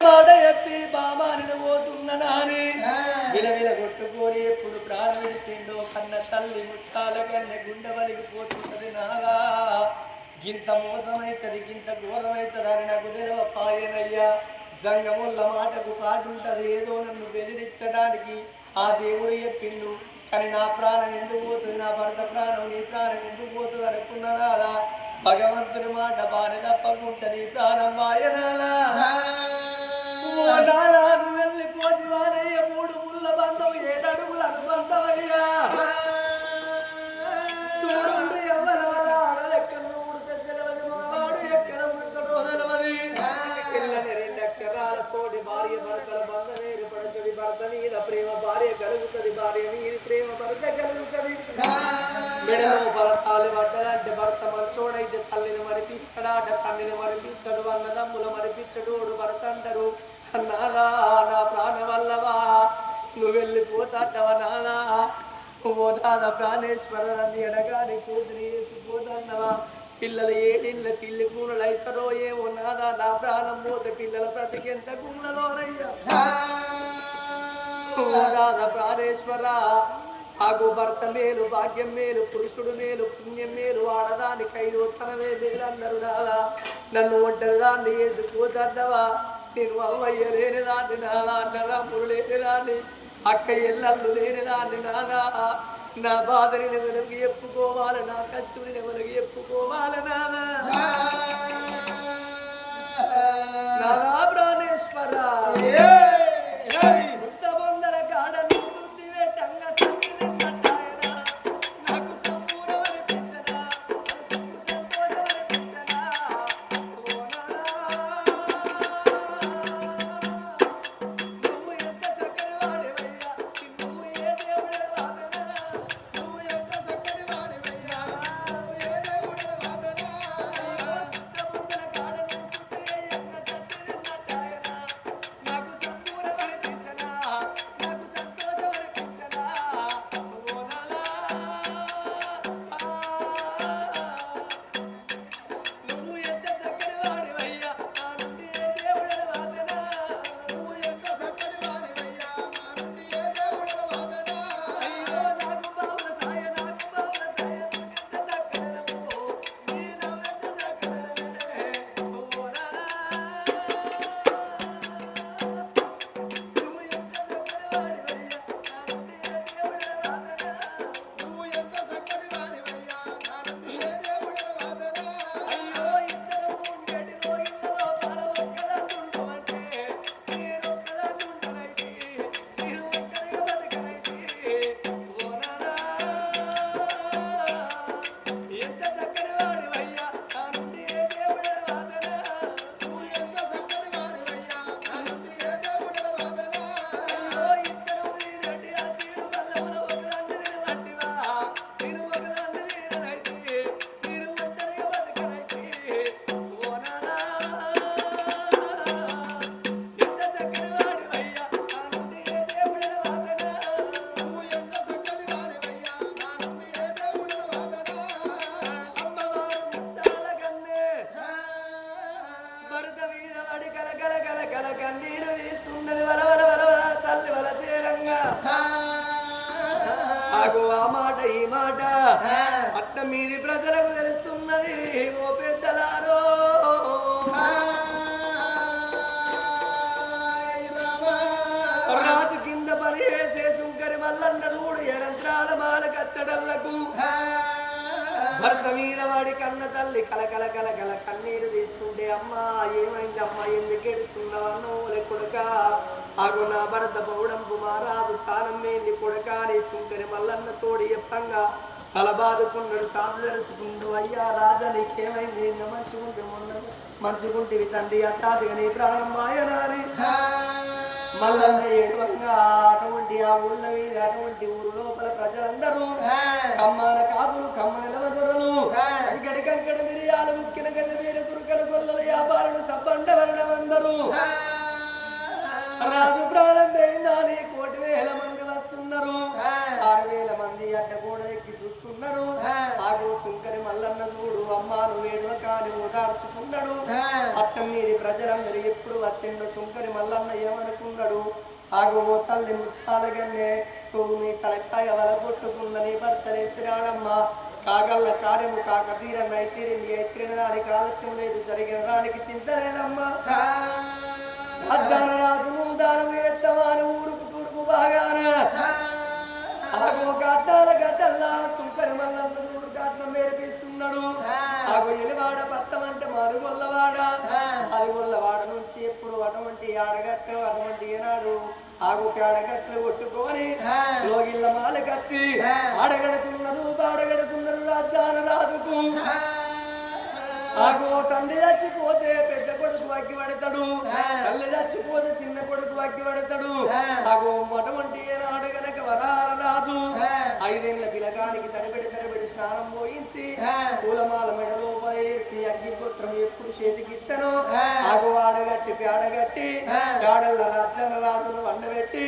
మాట చెప్పి బామాని పోతున్న నాని. విలవిల కొట్టుకొని ఎప్పుడు ప్రాణం కన్న తల్లి ముత్తాల కన్న గుండె వలిగిపోతున్నది నాగా. గింత మోసమైతది గింత ఘోరమైతది అని నాకు తెలివ పాయనయ్యా జంగముల్ల మాటకు పాటుంటది ఏదో నన్ను బెదిరించడానికి ఆ దేవుడు చెప్పిండు కానీ నా ప్రాణం ఎందుకు పోతుంది? నా భర్త ప్రాణం నీ ప్రాణం ఎందుకు పోతుంది అనుకున్నారా భగవంతుని మాట బాని తప్పకుంటది ప్రాణం వాయనాలా ఓ నానా నువ్వు మూడు ముళ్ళ బంధం ఏడడుగుల అనుబంధమయ్యా. చూడండి ఎవరాలా ఆడలెక్కల మావాడు ఎక్కడ పిల్లని రెండు భార్య భర్తల బంధం ఏర్పడుతుంది భర్త మీద ప్రేమ భార్య కలుగుతుంది భార్య మీద ప్రేమ భర్త కలుగుతుంది. మెడలో భరతాలు పడ్డాలంటే భర్త మంచోడైతే తల్లిని మరిపిస్తాడా తల్లిని మరిపిస్తాడు అన్నదమ్ములు మరిపించడు భర్త అంటారు నానా నా ప్రాణ వల్లవా నువ్వు వెళ్ళిపోతాడవా నానా? ఓ నాదా ప్రాణేశ్వర నన్ను ఎడగాని కూతురి వేసిపోతాన్నవా పిల్లలు ఏడిళ్ళ పిల్లి కూనలు అవుతారో ఏమో నాదా నా ప్రాణం పోతే పిల్లల బ్రతికెంత గుళ్ళలోనయ్యా ఓ రాధ ప్రాణేశ్వర ఆగు భర్త మేలు భాగ్యం మేలు పురుషుడు మేలు పుణ్యం మేలు ఆడదానికి ఐదు ఉత్తరమే మేలందరూ నాలా నన్ను ఒంటరి దాన్ని వేసిపోతాడవా? నేను అమ్మయ్య లేని దాన్ని నాలా అన్నదమ్ముడు లేని దాన్ని అక్క ఎల్లళ్ళు లేని దాన్ని నానా నా బాధని ఎవరికి చెప్పుకోవాలి నా కష్టని ఎవరికి చెప్పుకోవాలి నానా నానా ప్రాణేశ్వర అట్ట మీది ప్రజలకు తెలుస్తున్నది ఓ పెద్దలారో. రాజు కింద పని వేసే సుంకరి మల్లన్న చూడు ఎరంత్రాల మాల కచ్చడల్లకు భర్త మీద వాడి కన్న తల్లి కలకల కలకల కన్నీరు తీసుకుంటే అమ్మా ఏమైంది అమ్మా? ఎందుకు ఏడుస్తున్నావా? నోలే కొడుక. ఆగు నా భర్త పౌడంపు మారాదు తానం ఏంది కొడుక? నీ సుంకరి మల్లన్న తోడి ఎప్పంగా తల బాదుకున్నాడు తెలుసుకుంటూ అయ్యా రాజా నీకేమైంది? మంచిగుంటే మొన్న మంచిగుంటివి తండ్రి అట్టాదిగా నీ ప్రాణం మాయనాని మల్లన్న ఏడువంగా అటువంటి ఆ ఊళ్ళ మీద అటువంటి ఊరు లోపల ప్రజలందరూ కమ్మన కాపులు కమ్మన నిలవదొరలు కంకడి కంకడి మిరియాలు ముక్కిన గది వీర దుర్గల గొల్లల వ్యాపారులు సబ్బండ వర్ణమందరూ. రాజు ప్రాణం పోయిందని కోటి వేల మంది వస్తున్నారు. ఆగో సుంకరి మల్లన్న చూడు అమ్మ కాను వేడువ కాని ఓదార్చుకున్నాడు. పట్టం మీది ప్రజలందరూ ఎప్పుడు వచ్చిండు సుంకరి మల్లన్న ఏమనుకున్నాడు? ఆగు ఓ తల్లి ముచ్చాలగన్నే నువ్వు నీ తలకాయ వలగొట్టుకున్న నీ భర్తలేసి రాడమ్మ కాగల్ల కార్యము కాక తీరన్న అయితీరింది ఎత్తిన దానికి ఆలస్యం లేదు జరిగిన దానికి చింత లేదమ్మా రాజు నువ్వు దానం ఎత్తవాని ఊరుకు తూర్పు బాగాన ఆగో గడ్డాల గడ్డల్లా సుంకరి చూడు గడ్డం మేడిపిస్తున్నాడు ఆగో ఎలివాడ పట్టం అంటే మరుగొల్లవాడ. మరుగొల్లవాడ నుంచి ఎప్పుడు అటువంటి ఆడగట్ట అటువంటి ఏనాడు ఆగు పేడగట్లు కొట్టుకొని లోగిళ్ళ మాలకచ్చి ఆడగడుతున్నారు బాడగడుతున్నారు రాజ్యాన రాజుకు ఆగో తండ్రి చచ్చిపోతే పెద్ద కొడుకు అగ్గి పడతాడు తల్లి చచ్చిపోతే చిన్న కొడుకు అగ్గి పడతాడు ఆగో మొట్టమొదటి ఏనాడు గనక వరాల రాజు. ఐదేళ్ళ పిలగానికి తడిపెడి తడిపెడి స్నానం పోయించి పూలమాల మెడలో వేసి అగ్గి పుత్రం ఎప్పుడు చేతికి ఇచ్చను ఆగో ఆడగట్టి పేడగట్టి పేడల రాజ్యాల రాజును వండబెట్టి